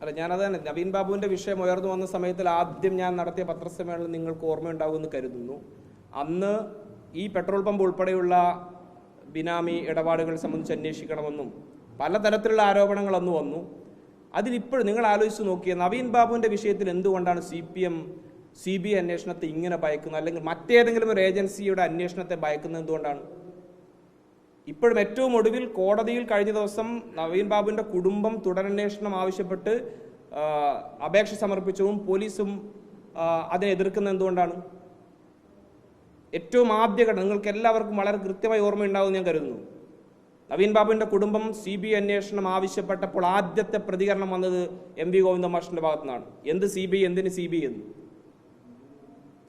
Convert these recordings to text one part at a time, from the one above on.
അല്ല ഞാനത് തന്നെ നവീൻ ബാബുവിന്റെ വിഷയം ഉയർന്നു വന്ന സമയത്തിൽ ആദ്യം ഞാൻ നടത്തിയ പത്രസമ്മേളനം നിങ്ങൾക്ക് ഓർമ്മയുണ്ടാകുമെന്ന് കരുതുന്നു. അന്ന് ഈ പെട്രോൾ പമ്പ് ഉൾപ്പെടെയുള്ള ബിനാമി ഇടപാടുകൾ സംബന്ധിച്ച് അന്വേഷിക്കണമെന്നും പലതരത്തിലുള്ള ആരോപണങ്ങൾ അന്ന് വന്നു. അതിലിപ്പോൾ നിങ്ങൾ ആലോചിച്ച് നോക്കിയ നവീൻ ബാബുവിന്റെ വിഷയത്തിൽ എന്തുകൊണ്ടാണ് C P M C B അന്വേഷണത്തെ ഇങ്ങനെ ഭയക്കുന്നത്? അല്ലെങ്കിൽ മറ്റേതെങ്കിലും ഒരു ഏജൻസിയുടെ അന്വേഷണത്തെ ഭയക്കുന്നത് എന്തുകൊണ്ടാണ്? ഇപ്പോഴും ഏറ്റവും ഒടുവിൽ കോടതിയിൽ കഴിഞ്ഞ ദിവസം നവീൻ ബാബുവിന്റെ കുടുംബം തുടരന്വേഷണം ആവശ്യപ്പെട്ട് അപേക്ഷ സമർപ്പിച്ചതും പോലീസും അതിനെ എതിർക്കുന്നത് എന്തുകൊണ്ടാണ്? ഏറ്റവും ആദ്യഘട്ടം നിങ്ങൾക്ക് എല്ലാവർക്കും വളരെ കൃത്യമായി ഓർമ്മയുണ്ടാവും ഞാൻ കരുതുന്നു. നവീൻ ബാബുവിന്റെ കുടുംബം സി ബി ഐ അന്വേഷണം ആവശ്യപ്പെട്ടപ്പോൾ ആദ്യത്തെ പ്രതികരണം വന്നത് എം വി ഗോവിന്ദ മാഷിന്റെ ഭാഗത്തു നിന്നാണ് എന്ത് സി ബി ഐ എന്തിന് സി ബി ഐ എന്ന്?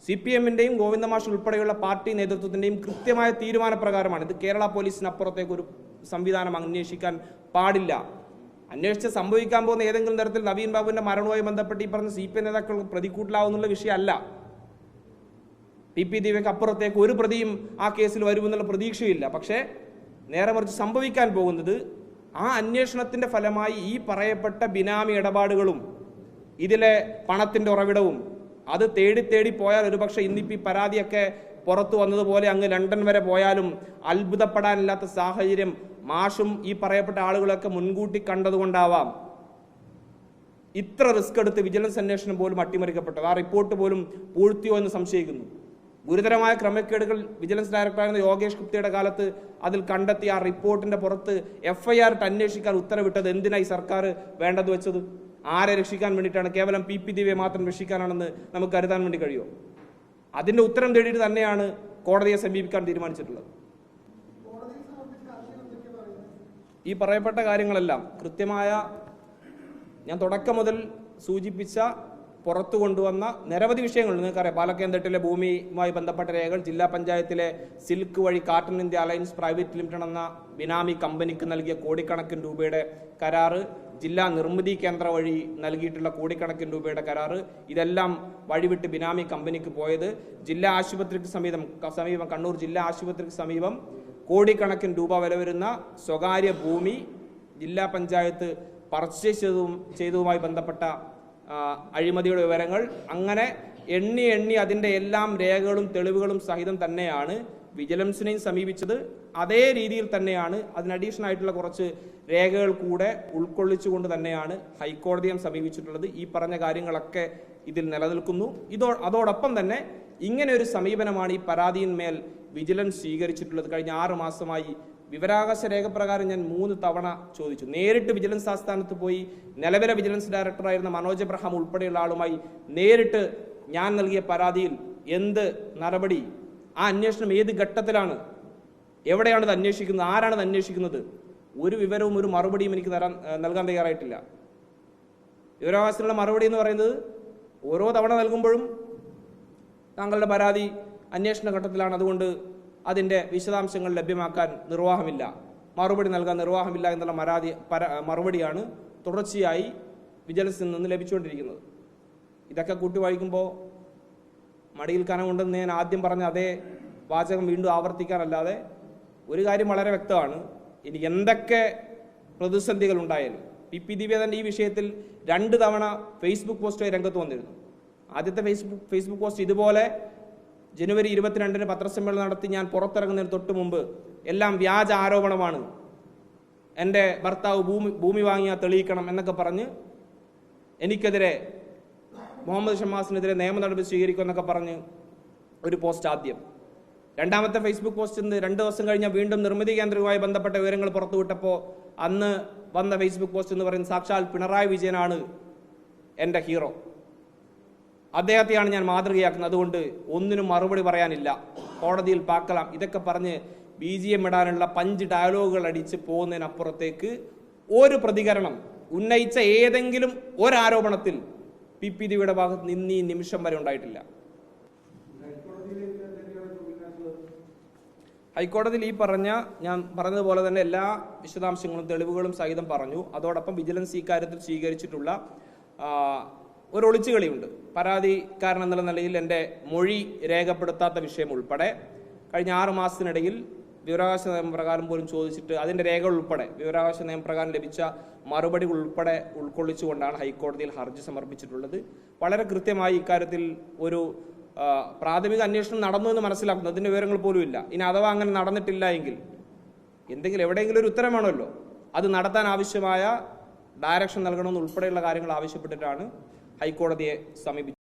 സി പി എമ്മിന്റെയും ഗോവിന്ദമാഷ് ഉൾപ്പെടെയുള്ള പാർട്ടി നേതൃത്വത്തിന്റെയും കൃത്യമായ തീരുമാനപ്രകാരമാണ്. ഇത് കേരള പോലീസിനപ്പുറത്തേക്ക് ഒരു സംവിധാനം അന്വേഷിക്കാൻ പാടില്ല. അന്വേഷിച്ച് സംഭവിക്കാൻ പോകുന്ന ഏതെങ്കിലും തരത്തിൽ നവീൻ ബാബുവിന്റെ മരണവുമായി ബന്ധപ്പെട്ട് ഈ പറഞ്ഞ സി പി എം നേതാക്കൾ പ്രതിക്കൂട്ടിലാവുന്നുള്ള വിഷയമല്ല. പി പി ദീപയ്ക്ക് അപ്പുറത്തേക്ക് ഒരു പ്രതിയും ആ കേസിൽ വരുമെന്നുള്ള പ്രതീക്ഷയില്ല. പക്ഷേ നേരെ മറിച്ച് സംഭവിക്കാൻ പോകുന്നത് ആ അന്വേഷണത്തിന്റെ ഫലമായി ഈ പറയപ്പെട്ട ബിനാമി ഇടപാടുകളും ഇതിലെ പണത്തിന്റെ ഉറവിടവും അത് തേടി തേടി പോയാൽ ഒരുപക്ഷെ ഇന്നിപ്പോൾ ഈ പരാതിയൊക്കെ പുറത്തു വന്നതുപോലെ അങ്ങ് ലണ്ടൻ വരെ പോയാലും അത്ഭുതപ്പെടാനില്ലാത്ത സാഹചര്യം മാഷും ഈ പറയപ്പെട്ട ആളുകളൊക്കെ മുൻകൂട്ടി കണ്ടതുകൊണ്ടാവാം. ഇത്ര റിസ്ക് എടുത്ത് വിജിലൻസ് അന്വേഷണം പോലും അട്ടിമറിക്കപ്പെട്ടത്. ആ റിപ്പോർട്ട് പോലും പൂഴ്ത്തിയോ എന്ന് സംശയിക്കുന്നു. ഗുരുതരമായ ക്രമക്കേടുകൾ വിജിലൻസ് ഡയറക്ടറായിരുന്ന യോഗേഷ് ഗുപ്തയുടെ കാലത്ത് അതിൽ കണ്ടെത്തി ആ റിപ്പോർട്ടിന്റെ പുറത്ത് എഫ്ഐആർ ഇട്ട് അന്വേഷിക്കാൻ ഉത്തരവിട്ടത് എന്തിനായി സർക്കാർ വേണ്ടത് വെച്ചത്? ആരെ രക്ഷിക്കാൻ വേണ്ടിയിട്ടാണ് കേവലം പി പി ദേവിയെ മാത്രം രക്ഷിക്കാനാണെന്ന് നമുക്ക് കരുതാൻ വേണ്ടി കഴിയുമോ? അതിന്റെ ഉത്തരം തേടിയിട്ട് തന്നെയാണ് കോടതിയെ സമീപിക്കാൻ തീരുമാനിച്ചിട്ടുള്ളത്. ഈ പറയപ്പെട്ട കാര്യങ്ങളെല്ലാം കൃത്യമായ ഞാൻ തുടക്കം മുതൽ സൂചിപ്പിച്ച പുറത്തു കൊണ്ടുവന്ന നിരവധി വിഷയങ്ങളുണ്ട് നിങ്ങൾക്കറിയാം പാലക്കേന്ദ്രത്തിലെ ഭൂമിയുമായി ബന്ധപ്പെട്ട രേഖകൾ ജില്ലാ പഞ്ചായത്തിലെ സിൽക്ക് വഴി carton India alliance private limited എന്ന ബിനാമി കമ്പനിക്ക് നൽകിയ കോടിക്കണക്കിന് രൂപയുടെ കരാറ് ജില്ലാ നിർമ്മിതി കേന്ദ്ര വഴി നൽകിയിട്ടുള്ള കോടിക്കണക്കിന് രൂപയുടെ കരാറ് ഇതെല്ലാം വഴിവിട്ട് ബിനാമി കമ്പനിക്ക് പോയത് ജില്ലാ ആശുപത്രിക്ക് സമീപം സമീപം കണ്ണൂർ ജില്ലാ ആശുപത്രിക്ക് സമീപം കോടിക്കണക്കിന് രൂപ വില വരുന്ന സ്വകാര്യ ഭൂമി ജില്ലാ പഞ്ചായത്ത് പർച്ചേസ് ചെയ്തതും ചെയ്തതുമായി ബന്ധപ്പെട്ട അഴിമതിയുടെ വിവരങ്ങൾ. അങ്ങനെ എണ്ണി എണ്ണി അതിന്റെ എല്ലാം രേഖകളും തെളിവുകളും സഹിതം തന്നെയാണ് വിജിലൻസിനെയും സമീപിച്ചത്. അതേ രീതിയിൽ തന്നെയാണ് അതിന് അഡീഷണൽ ആയിട്ടുള്ള കുറച്ച് രേഖകൾ കൂടെ ഉൾക്കൊള്ളിച്ചുകൊണ്ട് തന്നെയാണ് ഹൈക്കോടതിയെ സമീപിച്ചിട്ടുള്ളത്. ഈ പറഞ്ഞ കാര്യങ്ങളൊക്കെ ഇതിൽ നിലനിൽക്കുന്നു. ഇതോ അതോടൊപ്പം തന്നെ ഇങ്ങനെ ഒരു സമീപനമാണ് ഈ പരാതിയിന്മേൽ വിജിലൻസ് സ്വീകരിച്ചിട്ടുള്ളത് കഴിഞ്ഞ ആറ് മാസമായി. വിവരാകാശ രേഖ പ്രകാരം ഞാൻ മൂന്ന് തവണ ചോദിച്ചു. നേരിട്ട് വിജിലൻസ് ആസ്ഥാനത്ത് പോയി നിലവിലെ വിജിലൻസ് ഡയറക്ടറായിരുന്ന മനോജ് എബ്രഹാം ഉൾപ്പെടെയുള്ള ആളുമായി നേരിട്ട് ഞാൻ നൽകിയ പരാതിയിൽ എന്ത് നടപടി ആ അന്വേഷണം ഏത് ഘട്ടത്തിലാണ് എവിടെയാണത് അന്വേഷിക്കുന്നത് ആരാണത് അന്വേഷിക്കുന്നത് ഒരു വിവരവും ഒരു മറുപടിയും എനിക്ക് തരാൻ നൽകാൻ തയ്യാറായിട്ടില്ല. വിവരാവകാശത്തിനുള്ള മറുപടി എന്ന് പറയുന്നത് ഓരോ തവണ നൽകുമ്പോഴും താങ്കളുടെ പരാതി അന്വേഷണ ഘട്ടത്തിലാണ് അതുകൊണ്ട് അതിന്റെ വിശദാംശങ്ങൾ ലഭ്യമാക്കാൻ നിർവാഹമില്ല. മറുപടി നൽകാൻ നിർവാഹമില്ല എന്നുള്ള മരാതി മറുപടിയാണ് തുടർച്ചയായി വിജിലൻസിൽ നിന്ന് ലഭിച്ചുകൊണ്ടിരിക്കുന്നത്. ഇതൊക്കെ കൂട്ടിവായിക്കുമ്പോൾ മടിയിൽ കനമുണ്ടെന്ന് ഞാൻ ആദ്യം പറഞ്ഞ അതേ വാചകം വീണ്ടും ആവർത്തിക്കാനല്ലാതെ ഒരു കാര്യം വളരെ വ്യക്തമാണ്. ഇനി എന്തൊക്കെ പ്രതിസന്ധികൾ ഉണ്ടായാലും പി പി തന്നെ ഈ വിഷയത്തിൽ രണ്ട് തവണ ഫേസ്ബുക്ക് പോസ്റ്റായി രംഗത്ത് വന്നിരുന്നു. ആദ്യത്തെ ഫേസ്ബുക്ക് ഫേസ്ബുക്ക് പോസ്റ്റ് ഇതുപോലെ ജനുവരി ഇരുപത്തിരണ്ടിന് പത്രസമ്മേളനം നടത്തി ഞാൻ പുറത്തിറങ്ങുന്നതിന് തൊട്ട് മുമ്പ് എല്ലാം വ്യാജ ആരോപണമാണ്. എന്റെ ഭർത്താവ് ഭൂമി ഭൂമി വാങ്ങിയാൽ തെളിയിക്കണം എന്നൊക്കെ പറഞ്ഞ് എനിക്കെതിരെ മുഹമ്മദ് ഷമാസിനെതിരെ നിയമ നടപടി സ്വീകരിക്കുമെന്നൊക്കെ പറഞ്ഞ് ഒരു പോസ്റ്റ് ആദ്യം. രണ്ടാമത്തെ ഫേസ്ബുക്ക് പോസ്റ്റ് ഇന്ന് രണ്ട് ദിവസം കഴിഞ്ഞാൽ വീണ്ടും നിർമ്മിതി കേന്ദ്രവുമായി ബന്ധപ്പെട്ട വിവരങ്ങൾ പുറത്തുവിട്ടപ്പോൾ അന്ന് വന്ന ഫേസ്ബുക്ക് പോസ്റ്റ് എന്ന് പറയുന്നത് സാക്ഷാൽ പിണറായി വിജയനാണ് എന്റെ ഹീറോ. അദ്ദേഹത്തെയാണ് ഞാൻ മാതൃകയാക്കുന്നത്. അതുകൊണ്ട് ഒന്നിനും മറുപടി പറയാനില്ല. കോടതിയിൽ പാക്കലാം. ഇതൊക്കെ പറഞ്ഞ് ബി ജി എം ഇടാനുള്ള പഞ്ച് ഡയലോഗുകൾ അടിച്ച് പോകുന്നതിനപ്പുറത്തേക്ക് ഒരു പ്രതികരണം. ഉന്നയിച്ച ഏതെങ്കിലും ഒരാരോപണത്തിൽ പി പി ദിയുടെ ഭാഗത്ത് നിന്ന് ഈ നിമിഷം വരെ ഉണ്ടായിട്ടില്ല. ഹൈക്കോടതിയിൽ ഈ പറഞ്ഞ ഞാൻ പറഞ്ഞതുപോലെ തന്നെ എല്ലാ വിശദാംശങ്ങളും തെളിവുകളും സഹിതം പറഞ്ഞു. അതോടൊപ്പം വിജിലൻസ് ഇക്കാര്യത്തിൽ കാര്യത്തിൽ സ്വീകരിച്ചിട്ടുള്ള ഒരു ഒളിച്ചുകളിയുണ്ട് പരാതിക്കാരൻ എന്നുള്ള നിലയിൽ എന്റെ മൊഴി രേഖപ്പെടുത്താത്ത വിഷയം ഉൾപ്പെടെ കഴിഞ്ഞ ആറ് മാസത്തിനിടയിൽ വിവരാവകാശ നിയമപ്രകാരം പോലും ചോദിച്ചിട്ട് അതിന്റെ രേഖകൾ ഉൾപ്പെടെ വിവരാവകാശ നിയമപ്രകാരം ലഭിച്ച മറുപടികൾ ഉൾപ്പെടെ ഉൾക്കൊള്ളിച്ചുകൊണ്ടാണ് ഹൈക്കോടതിയിൽ ഹർജി സമർപ്പിച്ചിട്ടുള്ളത്. വളരെ കൃത്യമായി ഇക്കാര്യത്തിൽ ഒരു പ്രാഥമിക അന്വേഷണം നടന്നു എന്ന് മനസ്സിലാക്കുന്നു. അതിന്റെ വിവരങ്ങൾ പോലും ഇല്ല. ഇനി അഥവാ അങ്ങനെ നടന്നിട്ടില്ല എങ്കിൽ എന്തെങ്കിലും എവിടെയെങ്കിലും ഒരു ഉത്തരം വേണമല്ലോ. അത് നടത്താൻ ആവശ്യമായ ഡയറക്ഷൻ നൽകണമെന്ന് ഉൾപ്പെടെയുള്ള കാര്യങ്ങൾ ആവശ്യപ്പെട്ടിട്ടാണ് ഹൈക്കോടതിയെ സമീപിച്ചത്